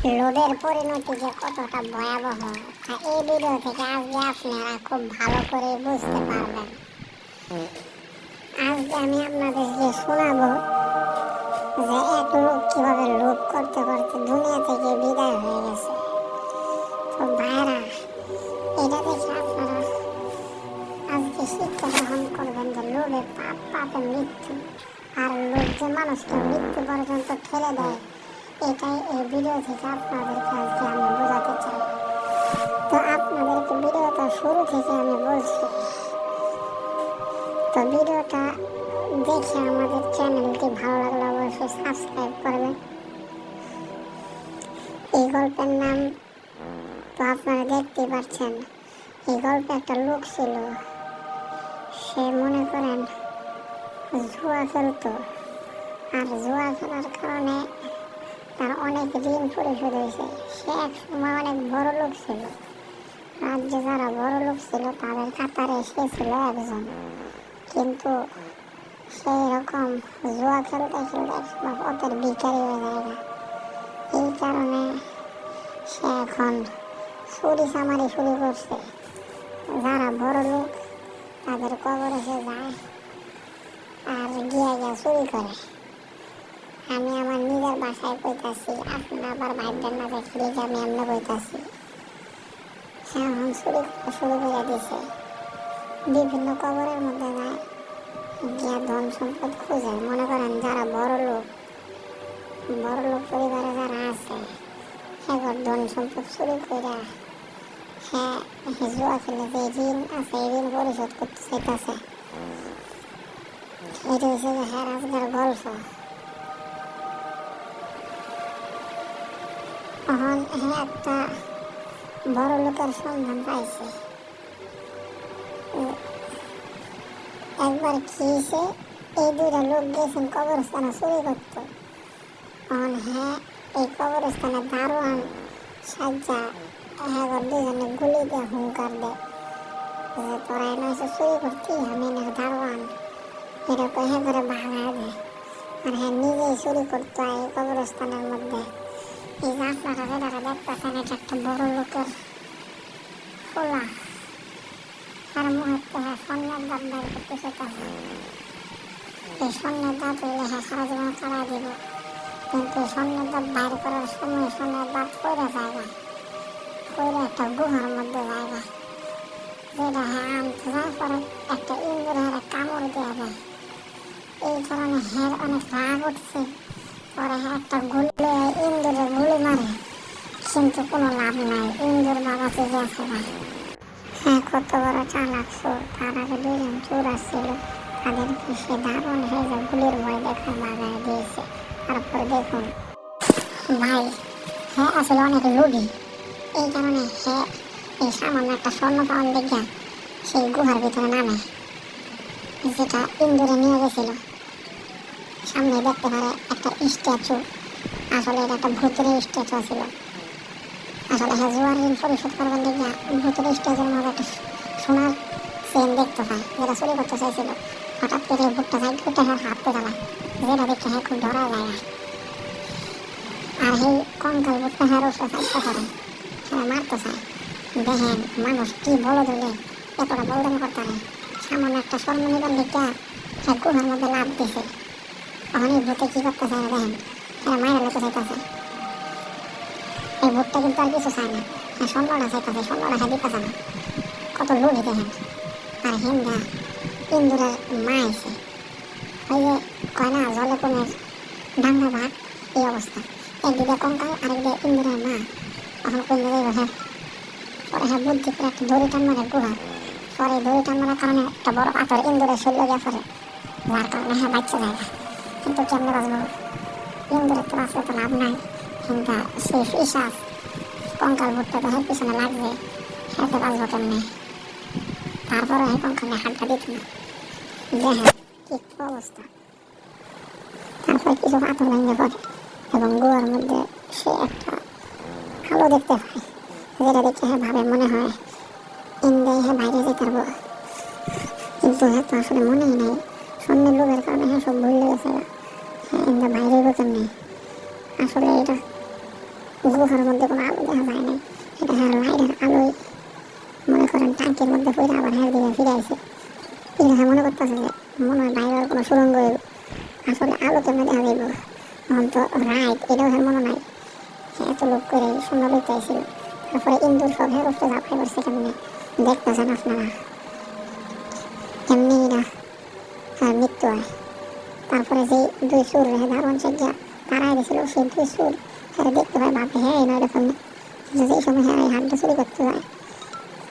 লোভের পরিণতি যে কতটা ভয়াবহ তা এই ভিডিও থেকে আজকে আপনারা খুব ভালো করে বুঝতে পারবেন। আজকে আমি আপনাদেরকে শোনাবো যে এক লোক কীভাবে লোভ করতে করতে দুনিয়া থেকে বিদায় হয়ে গেছে। তো ভাইরা এটা দেখে আপনারা আজকে শিক্ষা গ্রহণ করবেন যে লোভে পাপ, পাপে মৃত্যু, আর লোভ যে মানুষকে মৃত্যু পর্যন্ত ঠেলে দেয় এটাই এই ভিডিও থেকে আপনাদেরকে আজকে আমি বোঝাতে চাই। তো আপনাদেরকে ভিডিওটা শুরু থেকে আমি বলছি। তো ভিডিওটা দেখে আমাদের চ্যানেলটি ভালো লাগলে অবশ্যই সাবস্ক্রাইব করবেন। এই গল্পের নাম তো আপনারা দেখতেই পাচ্ছেন। এই গল্পে একটা লোক ছিল। সে মনে করেন, জুয়া খেলতো। আর জুয়া খেলার কারণে তার অনেক ঋণ পরিশোধ হয়েছে। সে এক সময় অনেক বড় লোক ছিল। রাজ্যে যারা বড় লোক ছিল, তাদের কাতারে সে ছিল একজন। কিন্তু সেই রকম জুয়া খেলতে খেলতে একসময় পথের ভিখারি হয়ে যায় না। এই কারণে সে এখন চুরি চামারি শুরু করছে। যারা বড় লোক, তাদের কবরে সে যায় আর গিয়ে গিয়ে চুরি করে। আমি আমার নিজের বাসায় কইতাছি আপনারা আবার ভাববেন না দেখলে যে আমি এমনি কইতাছি। হ্যাঁ এখন চুরি করা শুরু করে দিছে। বিভিন্ন কবরের মধ্যে যায়, গিয়া ধন সম্পদ খুঁজে। মনে করেন যারা বড় লোক বড় লোক পরিবারে যারা আছে এবার ধন সম্পদ চুরি করে হ্যাঁ জুয়া খেলে যে ঋণ আছে, এই ঋণ পরিশোধ করতে চাইতেছে। এটা হচ্ছে হ্যাঁ আজকের গল্প হ্যাঁ একটা বড় লোকের সন্ধান পাইছে। একবার খেয়েছে এই দুইটা লোক গেছেন কবরস্থানে চুরি করতো। তখন হ্যাঁ এই কবরস্থানে দারোয়ান, সাজ্জা হ্যাঁ দুজনে গুলি দিয়ে হুঙ্কার দেয়। তোরা এনে চুরি করতি? আমি এনে দারোয়ান। এরকম হ্যাঁ করে ভাঙা দেয়। আর হ্যাঁ নিজেই চুরি করতো এই কবরস্থানের মধ্যে। এই যে আপনারা যেটা দেখতেছেন এটা একটা বড় লোকের খোলা। আর মুহূর্তে হ্যাঁ স্বর্ণের দাঁত বের করতে সেটাছে এই স্বর্ণের দাঁত হইলে হ্যাঁ সারা জীবন কাটাই দিব। কিন্তু এই স্বর্ণের দাঁত বাইর করার সময় স্বর্ণের হ্যাঁ কামড় দেওয়া যায়। এই কারণে হ্যাঁ অনেক রাগ উঠছে। হ্যাঁ একটা গুলি ইন্দুরে গুলি মারে। কিন্তু কোনো লাভ নাই, ইন্দুর বাবা চেয়ে আছে না। হ্যাঁ কত বড় চালাক তার আগে দুজন চোর আসছিল। তাদেরকে সে দারুণ যে গুলির ভয় দেখা বাগায় দিয়েছে। তারপর দেখুন, ভাই হ্যাঁ আসলে অনেক লোভী এই কারণে এই সামান্য একটা স্বর্ণ পাওয়ার সেই গুহার ভিতরে নামে, যেটা ইন্দুরে নিয়ে গেছিল। সামনে দেখতে পারে একটা স্ট্যাচু। আসলে এটা একটা ভূতের স্ট্যাচু ছিল। আসলে হ্যাঁ জোয়ার ঋণ পরিশোধ করবার দেখে ভূতের স্ট্যাচুর মধ্যে একটা সোনার চেন দেখতে পায় যেটা চুরি করতে চাইছিল। হঠাৎ করে ভুট্টা সাইড ভুট্টা হ্যাঁ হাত পেটালা যেটা দেখে হ্যাঁ খুব ধরা যায়। না আর সেই কঙ্কাল ভুট্টা হ্যাঁ রসে সাইডটা করে হ্যাঁ মারতে চায়। দেখেন মানুষ কি বলো দিলে, এতটা বলদান করতে পারে সামান্য একটা নিবার লিখা হ্যাঁ গুহার মধ্যে লাভ দিছে। তখন ভূতে কি করতে চায় না দেখেন? এরা মায়েরা লেতে চাইতেছে এই ভূতটা কিন্তু আর কিছু চায় না। হ্যাঁ স্বর্ণটা চাইতেছে স্বর্ণটা হ্যাঁ দিতেছে না। কত লোভী দেখেন। আর হিন্দা ইন্দুরের মা এসে। ওই যে কয় না, জলে কমের, ডাঙ্গা ভাগ এই অবস্থা। একদিকে কঙ্কাল, আরেকদিকে ইন্দুরের মা। এখন কোন জায়গায় হ্যাঁ। পরে হ্যাঁ বুদ্ধি করে একটা দড়ি টান মারে গুহা। পরে দড়ি টান মারার কারণে একটা বড় পাথর ইন্দুরের শরীরে গিয়ে পড়ে। যার কারণে হ্যাঁ বাচ্চা যায় কিন্তু কেমনে বাঁচবো? ইন্দুরের তো বাঁচলে তো লাভ নাই। কিন্তু সেই ফিসাস কঙ্কাল, ভুট্টা তো হ্যাঁ পিছনে লাগবে হ্যাঁ তো বাঁচবো কেমনে? তারপরে হ্যাঁ কঙ্কালে হাতটা দিত না। দেখেন কি অবস্থা? তারপর কিছু পাথর ভেঙে পড়ে এবং গুহার মধ্যে সে একটা আলো দেখতে পায়। যেটা দেখে হ্যাঁ ভাবে মনে হয় ইন্দে হ্যাঁ বাইরে যেতে পারব। কিন্তু হ্যাঁ তো আসলে মনেই নাই। স্বর্ণের লোকের কারণে হ্যাঁ সব ভুলে গেছে। হ্যাঁ ইন্দা বাইরে কেমনি আসলে এটা গুহার মধ্যে কোনো আলো দেখা যায় না এটা হ্যাঁ লাইটের আলোয় মনে করেন ট্যাঙ্কের মধ্যে পড়ে আবার হ্যাঁ দিকে ফিরে আসে। এটা হ্যাঁ মনে করতেছে যে মনে হয় বাইরের কোনো সুরঙ্গ আসলে আলো কেমনে দেখা যাইব? এখন তো রাইট এটাও হ্যাঁ মনে নাই। এত লোক করে শূন্য লইতে আসছিল তারপরে ইন্দুর সব হ্যাঁ উঠতে ঝাঁপাই পড়ছে কেমনে দেখতেছেন আপনারা। এমনি না আর মৃত্যু হয়। তারপরে যে দুই সুর রেখে ধারণ চেঞ্জা তারাই গেছিল সেই দুই সুর হ্যাঁ দেখতে পায় বাপে হ্যাঁ এই নয় এরকম কিন্তু সময় হ্যাঁ এই হাতটা চুরি করতে যায়,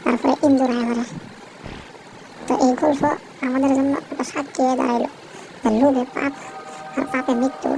তারপরে ইন্দুর আয় করে। তো এই গল্প আমাদের জন্য একটা সাক্ষী হয়ে দাঁড়াইলো লোভে পাপ আর পাপে মৃত্যু।